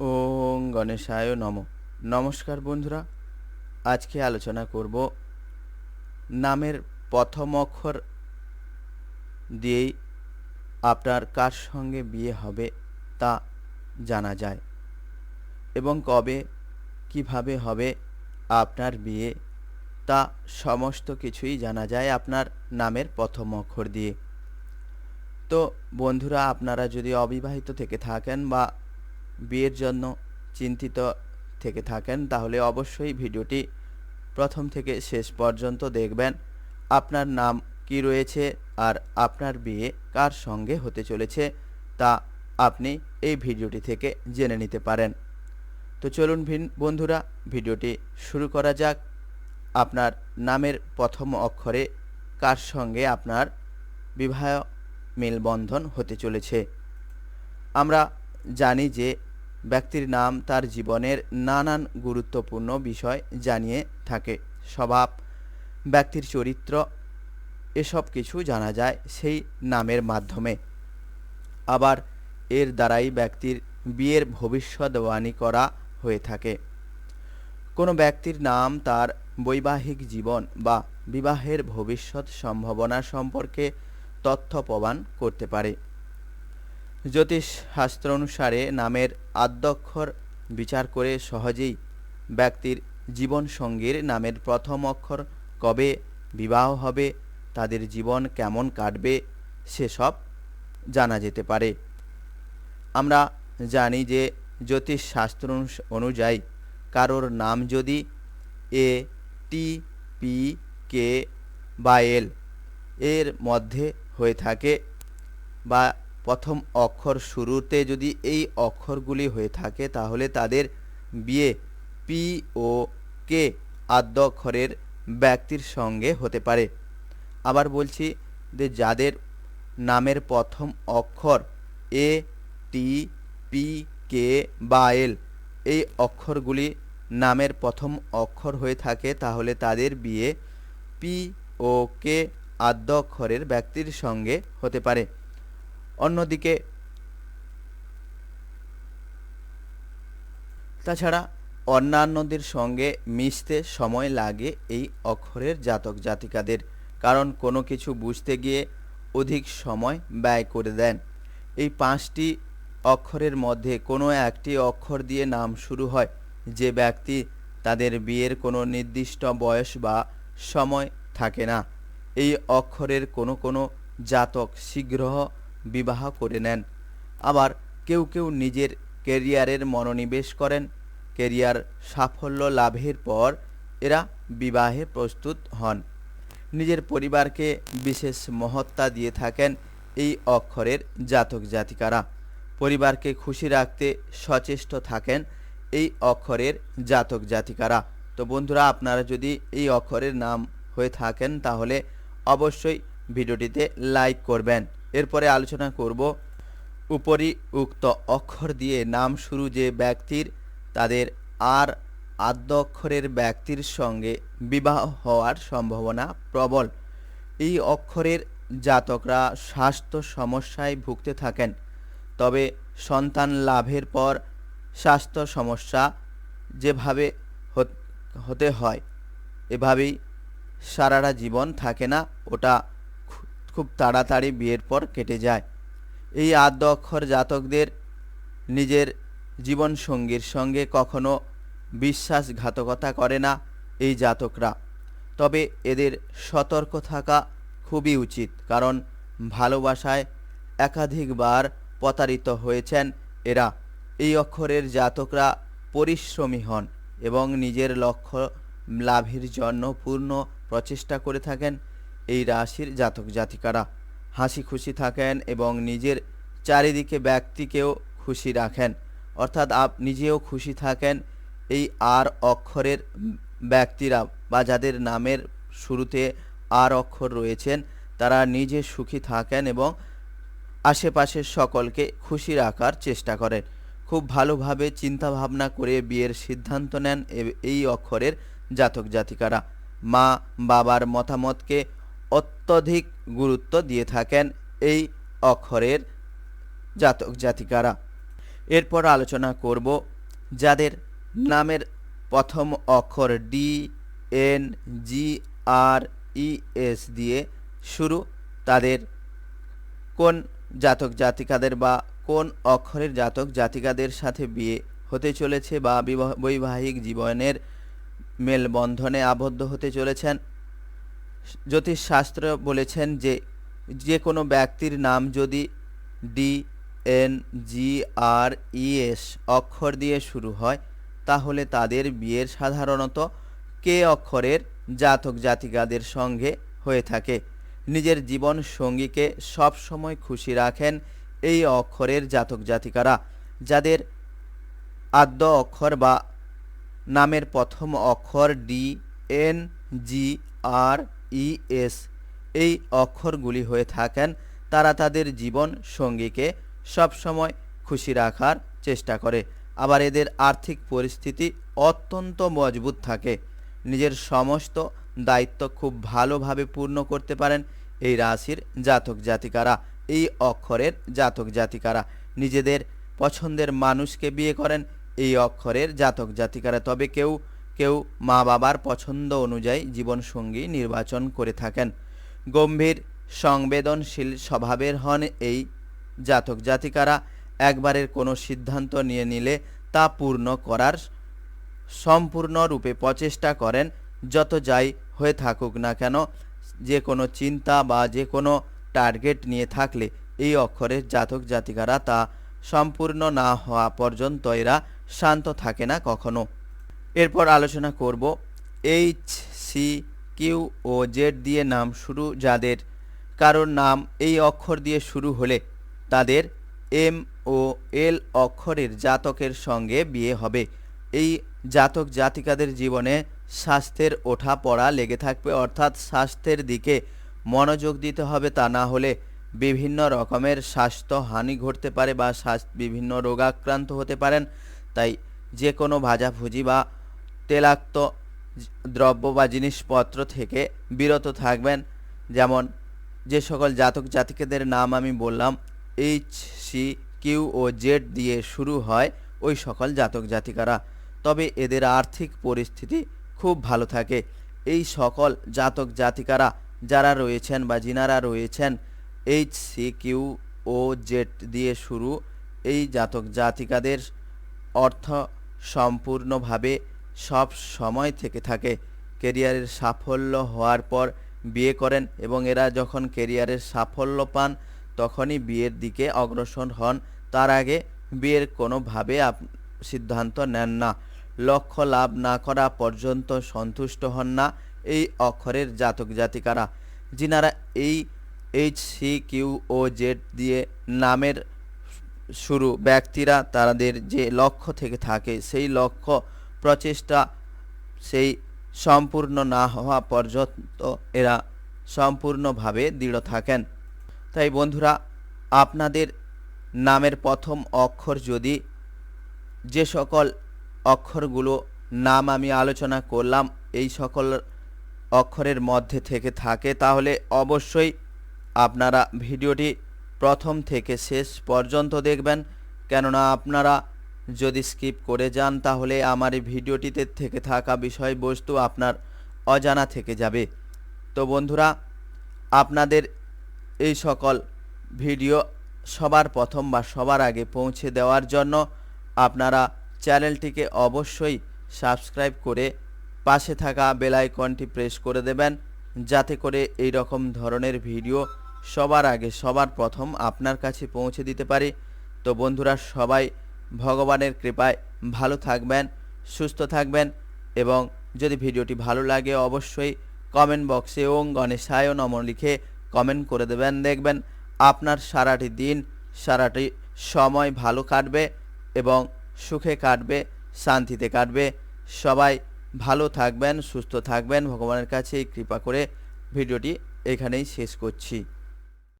ওং গণেশায় নম। নমস্কার বন্ধুরা, আজকে আলোচনা করব নামের প্রথম অক্ষর দিয়েই আপনার কার সঙ্গে বিয়ে হবে তা জানা যায় এবং কবে, কীভাবে হবে আপনার বিয়ে তা সমস্ত কিছুই জানা যায় আপনার নামের প্রথম অক্ষর দিয়ে। তো বন্ধুরা, আপনারা যদি অবিবাহিত থেকে থাকেন বা বিয়ের জন্য চিন্তিত থেকে থাকেন, তাহলে অবশ্যই ভিডিওটি প্রথম থেকে শেষ পর্যন্ত দেখবেন। আপনার নাম কি রয়েছে আর আপনার বিয়ে কার সঙ্গে হতে চলেছে তা আপনি এই ভিডিওটি থেকে জেনে নিতে পারেন। তো চলুন ভিন, বন্ধুরা, ভিডিওটি শুরু করা যাক। আপনার নামের প্রথম অক্ষরে কার সঙ্গে আপনার বিবাহ মেলবন্ধন হতে চলেছে? আমরা জানি যে ব্যক্তির নাম তার জীবনের নানান গুরুত্বপূর্ণ বিষয় জানিয়ে থাকে। স্বভাব, ব্যক্তির চরিত্র, এসব কিছু জানা যায় সেই নামের মাধ্যমে। আবার এর দ্বারাই ব্যক্তির বিয়ের ভবিষ্যৎবাণী করা হয়ে থাকে। কোনো ব্যক্তির নাম তার বৈবাহিক জীবন বা বিবাহের ভবিষ্যৎ সম্ভাবনা সম্পর্কে তথ্য প্রদান করতে পারে। জ্যোতিষ শাস্ত্র অনুসারে নামের আদ্যক্ষর বিচার করে সহজেই ব্যক্তির জীবনসঙ্গীর নামের প্রথম অক্ষর কবে বিবাহ হবে, তাদের জীবন কেমন কাটবে, সেসব জানা যেতে পারে। আমরা জানি যে জ্যোতিষ শাস্ত্র অনুযায়ী কারোর নাম যদি এ, টি, পি, কে বা এল এর মধ্যে হয়ে থাকে বা প্রথম অক্ষর শুরুতে যদি এই অক্ষরগুলি হয়ে থাকে, তাহলে তাদের বিয়ে পি ও কে আদ্য অক্ষরের ব্যক্তির সঙ্গে হতে পারে। আবার বলছি যে যাদের নামের প্রথম অক্ষর এ, টি, পি, কে বা এল, এই অক্ষরগুলি নামের প্রথম অক্ষর হয়ে থাকে, তাহলে তাদের বিয়ে পি ও কে আদ্য অক্ষরের ব্যক্তির সঙ্গে হতে পারে। অন্যদিকে তাছাড়া অন্যান্যদের সঙ্গে মিশতে সময় লাগে এই অক্ষরের জাতক জাতিকাদের, কারণ কোনো কিছু বুঝতে গিয়ে অধিক সময় ব্যয় করে দেন। এই পাঁচটি অক্ষরের মধ্যে কোনো একটি অক্ষর দিয়ে নাম শুরু হয়, যে ব্যক্তি তাদের বিয়ের কোনো নির্দিষ্ট বয়স বা সময় থাকে না। এই অক্ষরের কোনো কোনো জাতক শীঘ্র বিবাহ করে নেন। আবার কেউ কেউ নিজের কেরিয়ারের মনোনিবেশ করেন। কেরিয়ার সাফল্য লাভের পর এরা বিবাহে প্রস্তুত হন। নিজের পরিবারকে বিশেষ মহত্তা দিয়ে থাকেন এই অক্ষরের জাতক জাতিকারা। পরিবারকে খুশি রাখতে সচেষ্ট থাকেন এই অক্ষরের জাতক জাতিকারা। তো বন্ধুরা, আপনারা যদি এই অক্ষরের নাম হয়ে থাকেন, তাহলে অবশ্যই ভিডিওটিতে লাইক করবেন। এরপরে আলোচনা করব উপরি উক্ত অক্ষর দিয়ে নাম শুরু যে ব্যক্তির, তাদের আর আদ্য অক্ষরের ব্যক্তির সঙ্গে বিবাহ হওয়ার সম্ভাবনা প্রবল। এই অক্ষরের জাতকরা স্বাস্থ্য সমস্যায় ভুগতে থাকেন, তবে সন্তান লাভের পর স্বাস্থ্য সমস্যা যেভাবে হতে হয়, এভাবেই সারাটা জীবন থাকে না, ওটা খুব তাড়াতাড়ি বিয়ের পর কেটে যায়। এই আদ্য অক্ষর জাতকদের নিজের জীবনসঙ্গীর সঙ্গে কখনো বিশ্বাসঘাতকতা করে না এই জাতকরা। তবে এদের সতর্ক থাকা খুবই উচিত, কারণ ভালোবাসায় একাধিকবার প্রতারিত হয়েছেন এরা। এই অক্ষরের জাতকরা পরিশ্রমী হন এবং নিজের লক্ষ্য লাভের জন্য পূর্ণ প্রচেষ্টা করে থাকেন এই রাশির জাতক জাতিকারা। হাসি খুশি থাকেন এবং নিজের চারিদিকে ব্যক্তিকেও খুশি রাখেন। অর্থাৎ আপ নিজেও খুশি থাকেন এই আর অক্ষরের ব্যক্তিরা বা যাদের নামের শুরুতে আর অক্ষর রয়েছেন, তারা নিজে সুখী থাকেন এবং আশেপাশের সকলকে খুশি রাখার চেষ্টা করেন। খুব ভালোভাবে চিন্তা ভাবনা করে বিয়ের সিদ্ধান্ত নেন এই অক্ষরের জাতক জাতিকারা। মা বাবার মতামতকে অত্যধিক গুরুত্ব দিয়ে থাকেন এই অক্ষরের জাতক জাতিকারা। এরপর আলোচনা করব যাদের নামের প্রথম অক্ষর D N G R E S দিয়ে শুরু, তাদের কোন জাতক জাতিকাদের বা কোন অক্ষরের জাতক জাতিকাদের সাথে বিয়ে হতে চলেছে বা বিবাহ বৈবাহিক জীবনের মেলবন্ধনে আবদ্ধ হতে চলেছেন? জ্যোতিষশাস্ত্র বলেছেন যে যে কোনো ব্যক্তির নাম যদি D N G R E S অক্ষর দিয়ে শুরু হয়, তাহলে তাদের বিয়ের সাধারণত কে অক্ষরের জাতক জাতিকাদের সঙ্গে হয়ে থাকে। নিজের জীবন সঙ্গীকে সবসময় খুশি রাখেন এই অক্ষরের জাতক জাতিকারা, যাদের আদ্য অক্ষর বা নামের প্রথম অক্ষর D N G R E S এই অক্ষরগুলি হয়ে থাকেন, তারা তাদের জীবন সঙ্গীকে সবসময় খুশি রাখার চেষ্টা করে। আবার এদের আর্থিক পরিস্থিতি অত্যন্ত মজবুত থাকে। নিজের সমস্ত দায়িত্ব খুব ভালোভাবে পূর্ণ করতে পারেন এই রাশির জাতক জাতিকারা, এই অক্ষরের জাতক জাতিকারা। নিজেদের পছন্দের মানুষকে বিয়ে করেন, এই অক্ষরের জাতক জাতিকারা। তবে কেউ কেউ মা বাবার পছন্দ অনুযায়ী জীবনসঙ্গী নির্বাচন করে থাকেন। গম্ভীর, সংবেদনশীল স্বভাবের হন এই জাতক জাতিকারা। একবারের কোনো সিদ্ধান্ত নিয়ে নিলে তা পূর্ণ করার সম্পূর্ণরূপে প্রচেষ্টা করেন। যত যাই হয়ে থাকুক না কেন, যে কোনো চিন্তা বা যে কোনো টার্গেট নিয়ে থাকলে এই অক্ষরের জাতক জাতিকারা তা সম্পূর্ণ না হওয়া পর্যন্ত এরা শান্ত থাকে না কখনো। এরপর আলোচনা করব এইচ সি কিউ ও জেড দিয়ে নাম শুরু যাদের, কারোর নাম এই অক্ষর দিয়ে শুরু হলে তাদের এম ও এল অক্ষরের জাতকের সঙ্গে বিয়ে হবে। এই জাতক জাতিকাদের জীবনে স্বাস্থ্যের ওঠা পড়া লেগে থাকবে, অর্থাৎ স্বাস্থ্যের দিকে মনোযোগ দিতে হবে তা না হলে বিভিন্ন রকমের স্বাস্থ্য হানি ঘটতে পারে বা বিভিন্ন রোগাক্রান্ত হতে পারেন। তাই যে কোনো ভাজাভুজি বা তেলাক্ত দ্রব্য বা জিনিসপত্র থেকে বিরত থাকবেন। যেমন, যে সকল জাতক জাতিকাদের নাম আমি বললাম এইচ সি কিউ ও জেড দিয়ে শুরু হয় ওই সকল জাতক জাতিকারা। তবে এদের আর্থিক পরিস্থিতি খুব ভালো থাকে। এই সকল জাতক জাতিকারা যারা রয়েছেন বা যিনারা রয়েছেন H C Q O Z দিয়ে শুরু এই জাতক জাতিকাদের অর্থ সম্পূর্ণভাবে সব সময় থেকে থাকে। কেরিয়ারের সাফল্য হওয়ার পর বিয়ে করেন এবং এরা যখন কেরিয়ারের সাফল্য পান, তখনই বিয়ের দিকে অগ্রসর হন। তার আগে বিয়ের কোনোভাবে সিদ্ধান্ত নেন না। লক্ষ্য লাভ না করা পর্যন্ত সন্তুষ্ট হন না এই অক্ষরের জাতক জাতিকারা। যিনারা এই এইচ সি কিউ ও জেড দিয়ে নামের শুরু ব্যক্তিরা, তাদের যে লক্ষ্য থেকে থাকে, সেই লক্ষ্য প্রচেষ্টা সেই সম্পূর্ণ না হওয়া পর্যন্ত এরা সম্পূর্ণভাবে দৃঢ় থাকেন। তাই বন্ধুরা, আপনাদের নামের প্রথম অক্ষর যদি যে সকল অক্ষরগুলো নাম আমি আলোচনা করলাম, এই সকল অক্ষরের মধ্যে থেকে থাকে, তাহলে অবশ্যই আপনারা ভিডিওটি প্রথম থেকে শেষ পর্যন্ত দেখবেন। কেননা আপনারা যদি স্কিপ করে যান, তাহলে আমার এই ভিডিওটিতে থেকে থাকা বিষয়বস্তু আপনার অজানা থেকে যাবে। তো বন্ধুরা, আপনাদের এই সকল ভিডিও সবার প্রথম বা সবার আগে পৌঁছে দেওয়ার জন্য আপনারা চ্যানেলটিকে অবশ্যই সাবস্ক্রাইব করে পাশে থাকা বেল আইকনটি প্রেস করে দেবেন, যাতে করে এই রকম ধরনের ভিডিও সবার আগে, সবার প্রথম আপনার কাছে পৌঁছে দিতে পারি। তো বন্ধুরা, সবাই ভগবানের কৃপায় ভালো থাকবেন, সুস্থ থাকবেন এবং যদি ভিডিওটি ভালো লাগে অবশ্যই কমেন্ট বক্সে ওং গণেশায় নম লিখে কমেন্ট করে দেবেন। দেখবেন আপনার সারাটি দিন, সারাটি সময় ভালো কাটবে এবং সুখে কাটবে, শান্তিতে কাটবে। সবাই ভালো থাকবেন, সুস্থ থাকবেন। ভগবানের কাছে কৃপা করে ভিডিওটি এখানেই শেষ করছি।